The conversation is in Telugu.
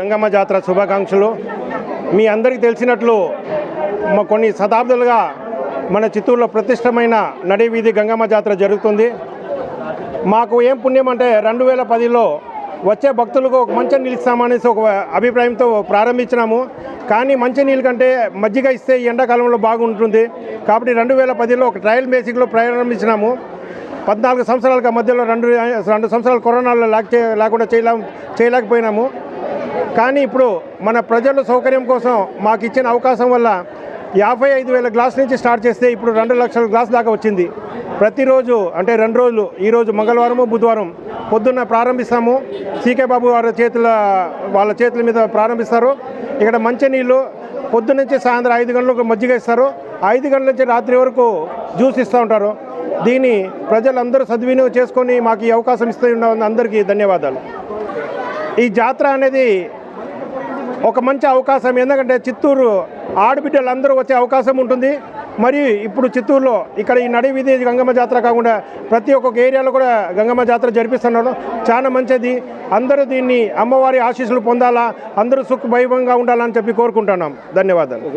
గంగమ్మ జాతర శుభాకాంక్షలు. మీ అందరికీ తెలిసినట్లు కొన్ని శతాబ్దాలుగా మన చిత్తూరులో ప్రతిష్టమైన నడివీధి గంగమ్మ జాతర జరుగుతుంది. మాకు ఏం పుణ్యం అంటే రెండు వేల పదిలో వచ్చే భక్తులకు ఒక మంచి నిలుస్తామనేసి ఒక అభిప్రాయంతో ప్రారంభించినాము. కానీ మంచి నీళ్ళు కంటే మజ్జిగ ఇస్తే ఎండాకాలంలో బాగుంటుంది. కాబట్టి రెండు వేల పదిలో ఒక ట్రయల్ బేసిక్లో ప్రారంభించినాము. పద్నాలుగు సంవత్సరాల మధ్యలో రెండు రెండు సంవత్సరాలు కరోనాలో లేక లేకుండా చేయలే చేయలేకపోయినాము. కానీ ఇప్పుడు మన ప్రజల సౌకర్యం కోసం మాకు ఇచ్చిన అవకాశం వల్ల యాభై ఐదు వేల గ్లాస్ నుంచి స్టార్ట్ చేస్తే ఇప్పుడు రెండు లక్షల గ్లాస్ దాకా వచ్చింది. ప్రతిరోజు అంటే రెండు రోజులు ఈరోజు మంగళవారము బుధవారం పొద్దున్న ప్రారంభిస్తాము. సీకే బాబు వారి చేతుల వాళ్ళ చేతుల మీద ప్రారంభిస్తారు. ఇక్కడ మంచినీళ్ళు పొద్దున్న నుంచి సాయంత్రం ఐదు గంటలకు మజ్జిగ ఇస్తారు. ఐదు గంటల నుంచి రాత్రి వరకు జ్యూస్ ఇస్తూ ఉంటారు. దీన్ని ప్రజలందరూ సద్వినియోగం చేసుకొని మాకు ఈ అవకాశం ఇస్తూ ఉన్న అందరికీ ధన్యవాదాలు. ఈ జాతర అనేది ఒక మంచి అవకాశం. ఎందుకంటే చిత్తూరు ఆడబిడ్డలందరూ వచ్చే అవకాశం ఉంటుంది. మరియు ఇప్పుడు చిత్తూరులో ఇక్కడ ఈ నడి వీధి గంగమ్మ జాతర కాకుండా ప్రతి ఒక్కొక్క ఏరియాలో కూడా గంగమ్మ జాతర జరిపిస్తున్నారు. చాలా మంచిది. అందరూ దీన్ని అమ్మవారి ఆశీస్సులు పొందాలా అందరూ సుఖ వైభవంగా ఉండాలని చెప్పి కోరుకుంటున్నాం. ధన్యవాదాలు.